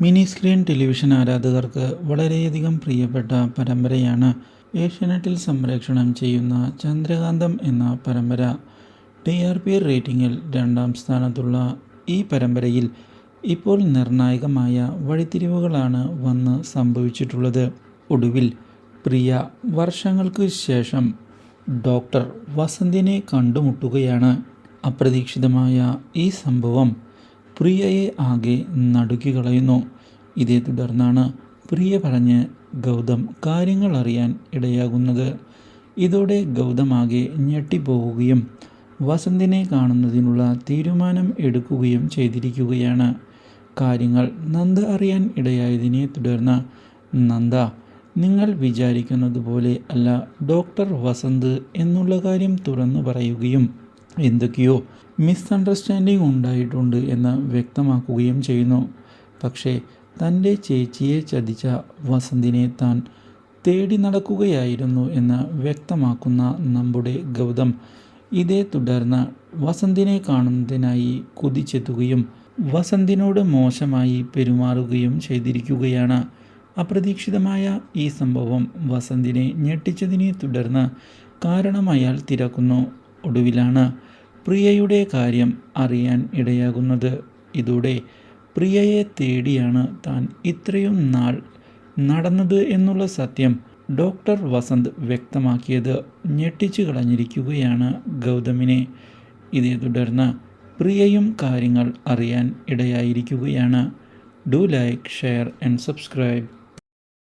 Mini screen television ആരാധകർക്ക് വളരെയധികം പ്രിയപ്പെട്ട പരമ്പരയാണ് ഏഷ്യാനെറ്റിൽ സംപ്രേക്ഷണം ചെയ്യുന്ന ചന്ദ്രകാന്തം എന്ന പരമ്പര. ടി ആർ പി റേറ്റിംഗിൽ രണ്ടാം സ്ഥാനത്തുള്ള ഈ പരമ്പരയിൽ ഇപ്പോൾ നിർണായകമായ വഴിത്തിരിവുകളാണ് വന്ന് സംഭവിച്ചിട്ടുള്ളത്. ഒടുവിൽ പ്രിയ വർഷങ്ങൾക്ക് ശേഷം ഡോക്ടർ വസന്തിനെ കണ്ടുമുട്ടുകയാണ്. അപ്രതീക്ഷിതമായ ഈ സംഭവം പ്രിയയെ ആകെ നടുക്കിക്കളയുന്നു. ഇതേ തുടർന്നാണ് പ്രിയ പറഞ്ഞ് ഗൗതം കാര്യങ്ങൾ അറിയാൻ ഇടയാകുന്നത്. ഇതോടെ ഗൗതം ആകെ ഞെട്ടിപ്പോവുകയും വസന്തിനെ കാണുന്നതിനുള്ള തീരുമാനം എടുക്കുകയും ചെയ്തിരിക്കുകയാണ്. കാര്യങ്ങൾ നന്ദ അറിയാൻ ഇടയായതിനെ തുടർന്ന് നന്ദ നിങ്ങൾ വിചാരിക്കുന്നത് പോലെ അല്ല ഡോക്ടർ വസന്ത് എന്നുള്ള കാര്യം തുറന്നു പറയുകയും എന്തൊക്കെയോ മിസ്അണ്ടർസ്റ്റാൻഡിംഗ് ഉണ്ടായിട്ടുണ്ട് എന്ന് വ്യക്തമാക്കുകയും ചെയ്യുന്നു. പക്ഷേ തന്റെ ചേച്ചിയെ ചതിച്ച വസന്തിനെ താൻ തേടി നടക്കുകയായിരുന്നു എന്ന് വ്യക്തമാക്കുന്ന നമ്മുടെ ഗൗതം ഇതേ തുടർന്ന് വസന്തിനെ കാണുന്നതിനായി കുതിച്ചെത്തുകയും വസന്തിനോട് മോശമായി പെരുമാറുകയും ചെയ്തിരിക്കുകയാണ്. അപ്രതീക്ഷിതമായ ഈ സംഭവം വസന്തിനെ ഞെട്ടിച്ചതിനെ തുടർന്ന് കാരണം അയാൾ തിരക്കുന്നു. ഒടുവിലാണ് പ്രിയയുടെ കാര്യം അറിയാൻ ഇടയാകുന്നത് ഇതോടെ പ്രിയയെ തേടിയാണ് താൻ ഇത്രയും നാൾ നടന്നത് എന്നുള്ള സത്യം ഡോക്ടർ വസന്ത് വ്യക്തമാക്കിയത് ഞെട്ടിച്ചു കളഞ്ഞിരിക്കുകയാണ് ഗൗതമിനെ. ഇതേ തുടർന്ന് പ്രിയയും കാര്യങ്ങൾ അറിയാൻ ഇടയായിരിക്കുകയാണ്. Do like share and subscribe.